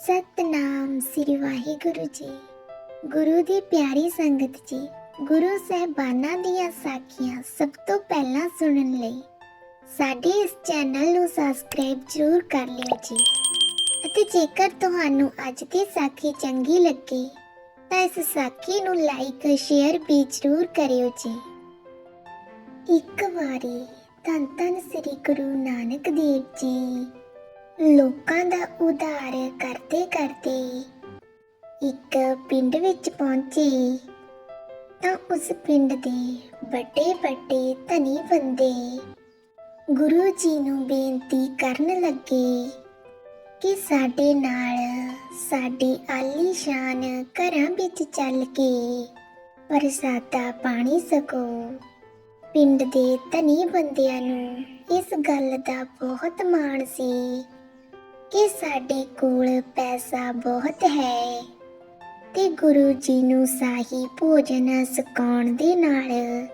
ਸਤਨਾਮ ਸ੍ਰੀ ਵਾਹਿਗੁਰੂ ਜੀ। ਗੁਰੂ ਦੀ ਪਿਆਰੀ ਸੰਗਤ ਜੀ, ਗੁਰੂ ਸਹਿਬਾਨਾਂ ਦੀਆਂ ਸਾਖੀਆਂ ਸਭ ਤੋਂ ਪਹਿਲਾਂ ਸੁਣਨ ਲਈ ਸਾਡੇ ਇਸ ਚੈਨਲ ਨੂੰ ਸਬਸਕ੍ਰਾਈਬ ਜ਼ਰੂਰ ਕਰ ਲਿਓ ਜੀ। ਅਤੇ ਜੇਕਰ ਤੁਹਾਨੂੰ ਅੱਜ ਦੀ ਸਾਖੀ ਚੰਗੀ ਲੱਗੇ, ਤਾਂ ਇਸ ਸਾਖੀ ਨੂੰ ਲਾਈਕ ਸ਼ੇਅਰ ਵੀ ਜ਼ਰੂਰ ਕਰਿਓ ਜੀ। ਇੱਕ ਵਾਰੀ ਧੰਨ ਧੰਨ ਸ੍ਰੀ ਗੁਰੂ ਨਾਨਕ ਦੇਵ ਜੀ ਲੋਕਾਂ ਦਾ ਉਧਾਰ ਕਰਦੇ ਕਰਦੇ ਇੱਕ ਪਿੰਡ ਵਿੱਚ ਪਹੁੰਚੇ ਤਾਂ ਉਸ ਪਿੰਡ ਦੇ ਵੱਡੇ ਵੱਡੇ ਧਨੀ ਬੰਦੇ ਗੁਰੂ ਜੀ ਨੂੰ ਬੇਨਤੀ ਕਰਨ ਲੱਗੇ ਕਿ ਸਾਡੇ ਨਾਲ ਸਾਡੇ ਆਲੀਸ਼ਾਨ ਘਰਾਂ ਵਿੱਚ ਚੱਲ ਕੇ ਪ੍ਰਸਾਦਾ ਪਾਣੀ ਸਕੋ। ਪਿੰਡ ਦੇ ਧਨੀ ਬੰਦਿਆਂ ਨੂੰ ਇਸ ਗੱਲ ਦਾ ਬਹੁਤ ਮਾਣ ਸੀ। ਕਿ ਸਾਡੇ ਕੋਲ ਪੈਸਾ ਬਹੁਤ ਹੈ ਤੇ ਗੁਰੂ ਜੀ ਨੂੰ ਸਾਹੀ ਭੋਜਨ ਸਕਾਉਣ ਦੇ ਨਾਲ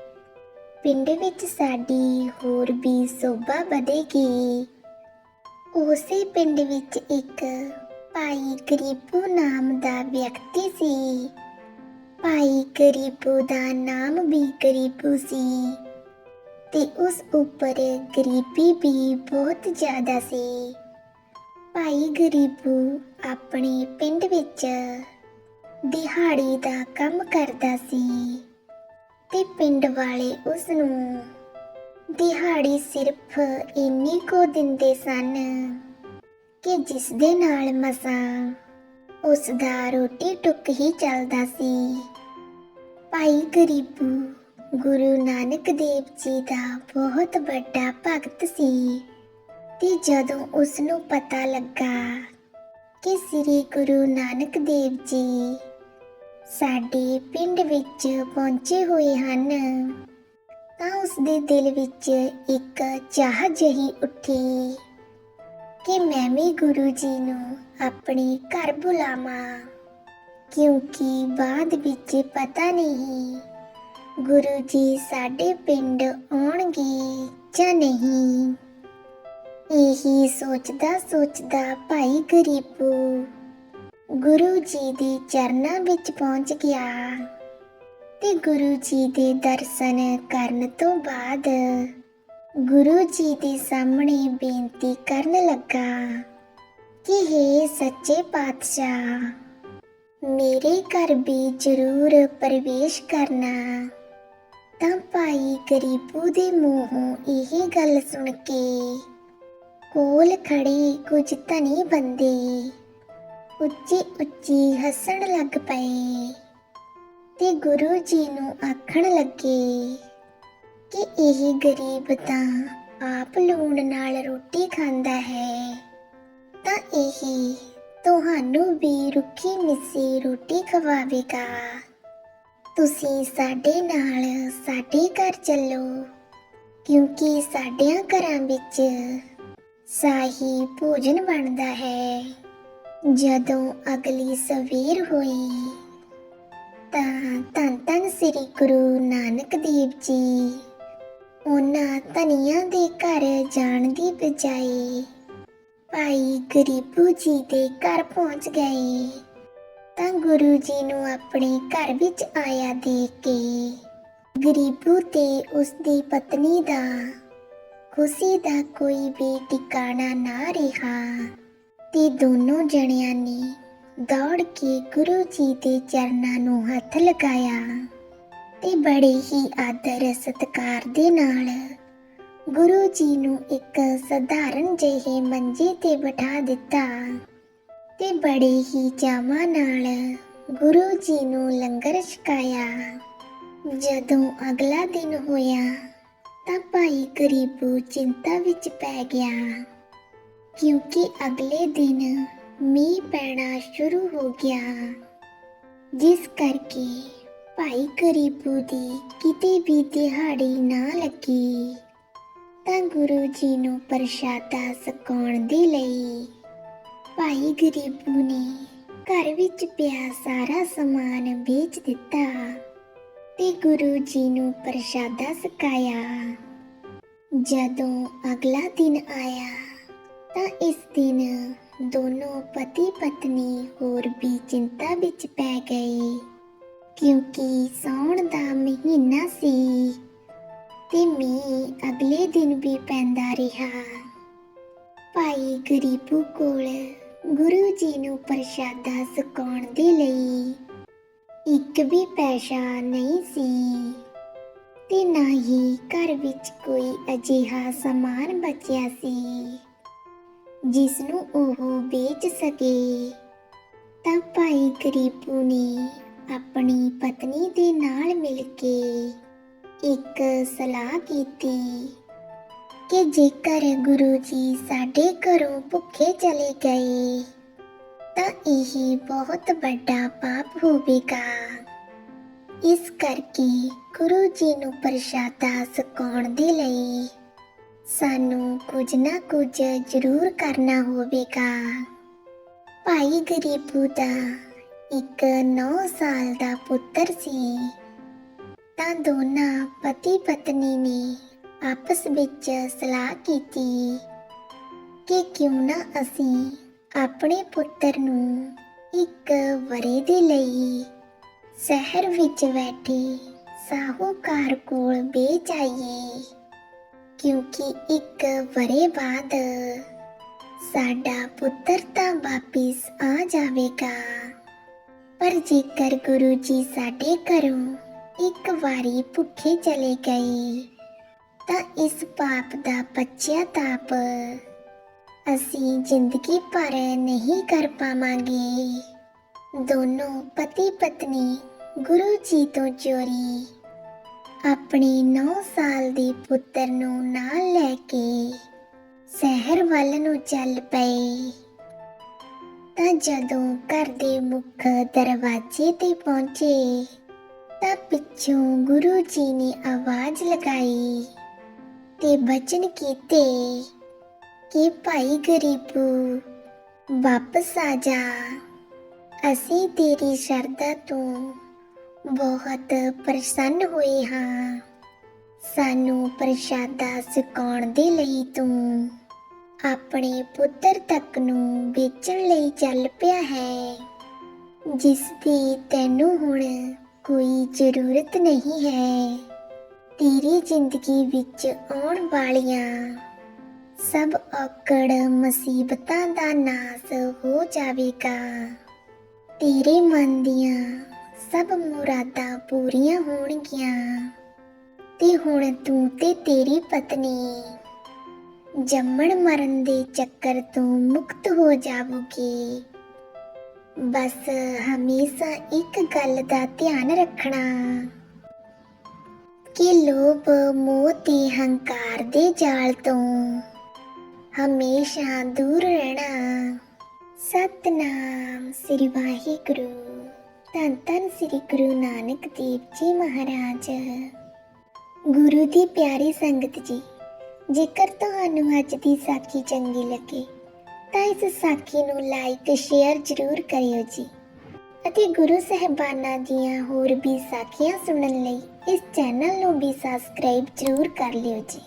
ਪਿੰਡ ਵਿੱਚ ਸਾਡੀ ਹੋਰ ਵੀ ਸੋਭਾ ਵਧੇਗੀ। ਉਸੇ ਪਿੰਡ ਵਿੱਚ ਇੱਕ ਭਾਈ ਗਰੀਬੂ ਨਾਮ ਦਾ ਵਿਅਕਤੀ ਸੀ। ਭਾਈ ਗਰੀਬੂ ਦਾ ਨਾਮ ਵੀ ਗਰੀਬੂ ਸੀ ਤੇ ਉਸ ਉੱਪਰ ਗਰੀਬੀ ਵੀ ਬਹੁਤ ਜ਼ਿਆਦਾ ਸੀ। ਭਾਈ ਗਰੀਬੂ ਆਪਣੇ ਪਿੰਡ ਵਿੱਚ ਦਿਹਾੜੀ ਦਾ ਕੰਮ ਕਰਦਾ ਸੀ ਤੇ ਪਿੰਡ ਵਾਲੇ ਉਸ ਨੂੰ ਦਿਹਾੜੀ ਸਿਰਫ ਇੰਨੀ ਕੋ ਦਿੰਦੇ ਸਨ ਕਿ ਜਿਸ ਦੇ ਨਾਲ ਮਸਾਂ ਉਸ ਦਾ ਰੋਟੀ ਟੁੱਕ ਹੀ ਚੱਲਦਾ ਸੀ। ਭਾਈ ਗਰੀਬੂ ਗੁਰੂ ਨਾਨਕ ਦੇਵ ਜੀ ਦਾ ਬਹੁਤ ਵੱਡਾ ਭਗਤ ਸੀ। ਤੇ ਜਦੋਂ ਉਸ ਨੂੰ ਪਤਾ ਲੱਗਾ ਕਿ ਸ੍ਰੀ ਗੁਰੂ ਨਾਨਕ ਦੇਵ ਜੀ ਸਾਡੇ ਪਿੰਡ ਵਿੱਚ ਪਹੁੰਚੇ ਹੋਏ ਹਨ, ਤਾਂ ਉਸ ਦੇ ਦਿਲ ਵਿੱਚ ਇੱਕ ਚਾਹ ਜਹੀ ਉੱਠੀ ਕਿ ਮੈਂ ਵੀ ਗੁਰੂ ਜੀ ਨੂੰ ਆਪਣੇ ਘਰ ਬੁਲਾਵਾਂ, ਕਿਉਂਕਿ ਬਾਅਦ ਵਿੱਚ ਪਤਾ ਨਹੀਂ ਗੁਰੂ ਜੀ ਸਾਡੇ ਪਿੰਡ ਆਉਣਗੇ ਜਾਂ ਨਹੀਂ। ਇਹੀ ਸੋਚਦਾ ਸੋਚਦਾ ਭਾਈ ਗਰੀਬੂ ਗੁਰੂ ਜੀ ਦੇ ਚਰਨਾਂ ਵਿੱਚ ਪਹੁੰਚ ਗਿਆ ਤੇ ਗੁਰੂ ਜੀ ਦੇ ਦਰਸ਼ਨ ਕਰਨ ਤੋਂ ਬਾਅਦ ਗੁਰੂ ਜੀ ਦੇ ਸਾਹਮਣੇ ਬੇਨਤੀ ਕਰਨ ਲੱਗਾ ਕਿ हे ਸੱਚੇ ਪਾਤਸ਼ਾਹ, ਮੇਰੇ ਘਰ ਵੀ ਜ਼ਰੂਰ ਪ੍ਰਵੇਸ਼ ਕਰਨਾ। ਤਾਂ ਭਾਈ ਗਰੀਬੂ ਦੇ ਮੂੰਹੋਂ ਇਹ ਗੱਲ ਸੁਣ ਕੇ ਕੋਲ ਖੜੇ ਕੁਝ ਧਨੀ ਬੰਦੇ। ਉੱਚੀ ਉੱਚੀ ਹੱਸਣ ਲੱਗ ਪਏ ਤੇ ਗੁਰੂ ਜੀ ਨੂੰ ਆਖਣ ਲੱਗੇ ਕਿ ਇਹ ਗਰੀਬ ਤਾਂ ਆਪ ਲੂਣ ਨਾਲ ਰੋਟੀ ਖਾਂਦਾ ਹੈ। ਤਾਂ ਇਹ ਤੁਹਾਨੂੰ ਵੀ ਰੁੱਖੀ ਮਿੱਸੀ ਰੋਟੀ ਖਵਾਵੇਗਾ। ਤੁਸੀਂ ਸਾਡੇ ਨਾਲ ਸਾਡੇ ਘਰ ਚੱਲੋ, ਕਿਉਂਕਿ ਸਾਡਿਆਂ ਘਰਾਂ ਵਿੱਚ ਸਾਹੀ ਭੋਜਨ ਬਣਦਾ ਹੈ। ਜਦੋਂ ਅਗਲੀ ਸਵੇਰ ਹੋਈ, ਤਾਂ ਧੰਨ ਧੰਨ ਸ੍ਰੀ ਗੁਰੂ ਨਾਨਕ ਦੇਵ ਜੀ ਉਹਨਾਂ ਧਨੀਆਂ ਦੇ ਘਰ ਜਾਣ ਦੀ ਬਜਾਏ ਭਾਈ ਗਰੀਬੂ ਜੀ ਦੇ ਘਰ ਪਹੁੰਚ ਗਏ। ਤਾਂ ਗੁਰੂ ਜੀ ਨੂੰ ਆਪਣੇ ਘਰ ਵਿੱਚ ਆਇਆ ਦੇਖ ਕੇ ਗਰੀਬੂ ਤੇ ਉਸ ਦੀ ਪਤਨੀ ਦਾ ਖੁਸ਼ੀ ਦਾ ਕੋਈ ਵੀ ਟਿਕਾਣਾ ਨਾ ਰਿਹਾ। ਤੇ ਦੋਨੋਂ ਜਣਿਆਂ ਨੇ ਦੌੜ ਕੇ ਗੁਰੂ ਜੀ ਦੇ ਚਰਨਾਂ ਨੂੰ ਹੱਥ ਲਗਾਇਆ ਤੇ ਬੜੇ ਹੀ ਆਦਰ ਸਤਿਕਾਰ ਦੇ ਨਾਲ ਗੁਰੂ ਜੀ ਨੂੰ ਇੱਕ ਸਧਾਰਨ ਜਿਹੇ ਮੰਜੇ ਤੇ ਬਿਠਾ ਦਿੱਤਾ ਤੇ ਬੜੇ ਹੀ ਚਾਵਾਂ ਨਾਲ ਗੁਰੂ ਜੀ ਨੂੰ ਲੰਗਰ ਛਕਾਇਆ। ਜਦੋਂ ਅਗਲਾ ਦਿਨ ਹੋਇਆ ਤਾਂ ਭਾਈ ਗਰੀਬੂ ਚਿੰਤਾ ਵਿੱਚ ਪੈ ਗਿਆ। ਕਿਉਂਕਿ ਅਗਲੇ ਦਿਨ ਮੀਂਹ ਪੈਣਾ ਸ਼ੁਰੂ ਹੋ ਗਿਆ। ਜਿਸ ਕਰਕੇ ਭਾਈ ਗਰੀਬੂ ਦੀ ਕਿਤੇ ਵੀ ਦਿਹਾੜੀ ਨਾ ਲੱਗੀ। ਤਾਂ ਗੁਰੂ ਜੀ ਨੂੰ ਪ੍ਰਸ਼ਾਦਾ ਸਕਾਉਣ ਦੇ ਲਈ ਭਾਈ ਗਰੀਬੂ ਨੇ ਘਰ ਵਿੱਚ ਪਿਆ ਸਾਰਾ ਸਮਾਨ ਵੇਚ ਦਿੱਤਾ। ਤੇ ਗੁਰੂ ਜੀ ਨੂੰ ਪ੍ਰਸ਼ਾਦਾ ਸਕਾਇਆ। ਜਦੋਂ ਅਗਲਾ ਦਿਨ ਆਇਆ, ਤਾਂ ਇਸ ਦਿਨ ਦੋਨੋਂ ਪਤੀ ਪਤਨੀ ਹੋਰ ਵੀ ਚਿੰਤਾ ਵਿੱਚ ਪੈ ਗਏ, ਕਿਉਂਕਿ ਸਾਉਣ ਦਾ ਮਹੀਨਾ ਸੀ ਤੇ ਮੀਂਹ ਅਗਲੇ ਦਿਨ ਵੀ ਪੈਂਦਾ ਰਿਹਾ। ਭਾਈ ਗਰੀਬੂ ਕੋਲ ਗੁਰੂ ਜੀ ਨੂੰ ਪ੍ਰਸ਼ਾਦਾ ਸੁਕਾਉਣ ਦੇ ਲਈ ਇੱਕ ਵੀ ਪੈਸਾ ਨਹੀਂ ਸੀ ਤੇ ਨਾ ਹੀ ਘਰ ਵਿੱਚ ਕੋਈ ਅਜਿਹਾ ਸਮਾਨ ਬਚਿਆ ਸੀ ਜਿਸ ਨੂੰ ਉਹ ਵੇਚ ਸਕੇ। ਤਾਂ ਭਾਈ ਗਰੀਬੂ ਨੇ ਆਪਣੀ ਪਤਨੀ ਦੇ ਨਾਲ ਮਿਲ ਕੇ ਇੱਕ ਸਲਾਹ ਕੀਤੀ ਕਿ ਜੇਕਰ ਗੁਰੂ ਜੀ ਸਾਡੇ ਘਰੋਂ ਭੁੱਖੇ ਚਲੇ ਗਏ ਤਾਂ ਇਹ ਬਹੁਤ ਵੱਡਾ ਪਾਪ ਹੋਵੇਗਾ। ਇਸ ਕਰਕੇ ਗੁਰੂ ਜੀ ਨੂੰ ਪ੍ਰਸ਼ਾਦਾ ਸੁਕਾਉਣ ਦੇ ਲਈ ਸਾਨੂੰ ਕੁਝ ਨਾ ਕੁਝ ਜ਼ਰੂਰ ਕਰਨਾ ਹੋਵੇਗਾ। ਭਾਈ ਗਰੀਬੂ ਦਾ ਇੱਕ 9 ਸਾਲ ਦਾ ਪੁੱਤਰ ਸੀ, ਤਾਂ ਦੋਨਾਂ ਪਤੀ ਪਤਨੀ ਨੇ ਆਪਸ ਵਿੱਚ ਸਲਾਹ ਕੀਤੀ ਕਿ ਕਿਉਂ ਨਾ ਅਸੀਂ ਆਪਣੇ ਪੁੱਤਰ ਨੂੰ ਇੱਕ ਵਰੇ ਦੇ ਲਈ ਸ਼ਹਿਰ ਵਿੱਚ ਬੈਠੇ ਸਾਹੂਕਾਰ ਕੋਲ ਵੇਚ ਆਈਏ ਕਿਉਂਕਿ ਇੱਕ ਵਰੇ ਬਾਅਦ ਸਾਡਾ ਪੁੱਤਰ ਤਾਂ ਵਾਪਿਸ ਆ ਜਾਵੇਗਾ। ਪਰ ਜੇਕਰ ਗੁਰੂ ਜੀ ਸਾਡੇ ਘਰੋਂ ਇੱਕ ਵਾਰੀ ਭੁੱਖੇ ਚਲੇ ਗਏ, ਤਾਂ ਇਸ ਪਾਪ ਦਾ ਪੱਚਿਆ ਤਾਪ ਅਸੀਂ ਜ਼ਿੰਦਗੀ ਭਰ ਨਹੀਂ ਕਰ ਪਾਵਾਂਗੇ। ਦੋਨੋਂ ਪਤੀ ਪਤਨੀ ਗੁਰੂ ਜੀ ਤੋਂ ਚੋਰੀ। ਆਪਣੇ 9 ਸਾਲ ਦੇ ਪੁੱਤਰ ਨੂੰ ਨਾਲ ਲੈ ਕੇ ਸ਼ਹਿਰ ਵੱਲ ਨੂੰ ਚੱਲ ਪਏ। ਤਾਂ ਜਦੋਂ ਘਰ ਦੇ ਮੁੱਖ ਦਰਵਾਜ਼ੇ ਤੇ ਪਹੁੰਚੇ, ਤਾਂ ਪਿੱਛੋਂ ਗੁਰੂ ਜੀ ਨੇ ਆਵਾਜ਼ ਲਗਾਈ ਤੇ ਬਚਨ ਕੀਤੇ ਕਿ ਭਾਈ ਗਰੀਬੂ, ਵਾਪਸ ਆ ਜਾ। ਅਸੀਂ ਤੇਰੀ ਸ਼ਰਧਾ ਤੋਂ ਬਹੁਤ ਪ੍ਰਸੰਨ ਹੋਏ ਹਾਂ। ਸਾਨੂੰ ਪ੍ਰਸ਼ਾਦਾ ਸੁਕਾਉਣ ਦੇ ਲਈ ਤੂੰ ਆਪਣੇ ਪੁੱਤਰ ਤੱਕ ਨੂੰ ਵੇਚਣ ਲਈ ਚੱਲ ਪਿਆ ਹੈ। ਜਿਸ ਦੀ ਤੈਨੂੰ ਹੁਣ ਕੋਈ ਜ਼ਰੂਰਤ ਨਹੀਂ ਹੈ। ਤੇਰੀ ਜ਼ਿੰਦਗੀ ਵਿੱਚ ਆਉਣ ਵਾਲੀਆਂ ਸਭ ਔਕੜ ਮੁਸੀਬਤਾਂ ਦਾ ਨਾਸ ਹੋ ਜਾਵੇਗਾ। ਤੇਰੇ ਮਨ ਦੀਆਂ ਸਭ ਮੁਰਾਦਾਂ ਪੂਰੀਆਂ ਹੋਣਗੀਆਂ। ਤੇ ਹੁਣ ਤੂੰ ਤੇ ਤੇਰੀ ਪਤਨੀ ਜੰਮਣ ਮਰਨ ਦੇ ਚੱਕਰ ਤੋਂ ਮੁਕਤ ਹੋ ਜਾਵੋਗੇ। ਬਸ ਹਮੇਸ਼ਾ ਇੱਕ ਗੱਲ ਦਾ ਧਿਆਨ ਰੱਖਣਾ ਕਿ ਲੋਭ, ਮੋਹ ਤੇ ਹੰਕਾਰ ਦੇ ਜਾਲ ਤੋਂ ਹਮੇਸ਼ਾ ਦੂਰ ਰਹਿਣਾ। ਸਤਨਾਮ ਸ੍ਰੀ ਵਾਹਿਗੁਰੂ। ਧੰਨ ਧੰਨ ਸ੍ਰੀ ਗੁਰੂ ਨਾਨਕ ਦੇਵ ਜੀ ਮਹਾਰਾਜ। ਗੁਰੂ ਦੀ ਪਿਆਰੀ ਸੰਗਤ ਜੀ, ਜੇਕਰ ਤੁਹਾਨੂੰ ਅੱਜ ਦੀ ਸਾਖੀ ਚੰਗੀ ਲੱਗੇ, ਤਾਂ ਇਸ ਸਾਖੀ ਨੂੰ ਲਾਈਕ ਸ਼ੇਅਰ ਜ਼ਰੂਰ ਕਰਿਓ ਜੀ। ਅਤੇ ਗੁਰੂ ਸਹਿਬਾਨਾਂ ਦੀਆਂ ਹੋਰ ਵੀ ਸਾਖੀਆਂ ਸੁਣਨ ਲਈ ਇਸ ਚੈਨਲ ਨੂੰ ਵੀ ਸਬਸਕ੍ਰਾਈਬ ਜ਼ਰੂਰ ਕਰ ਲਿਓ ਜੀ।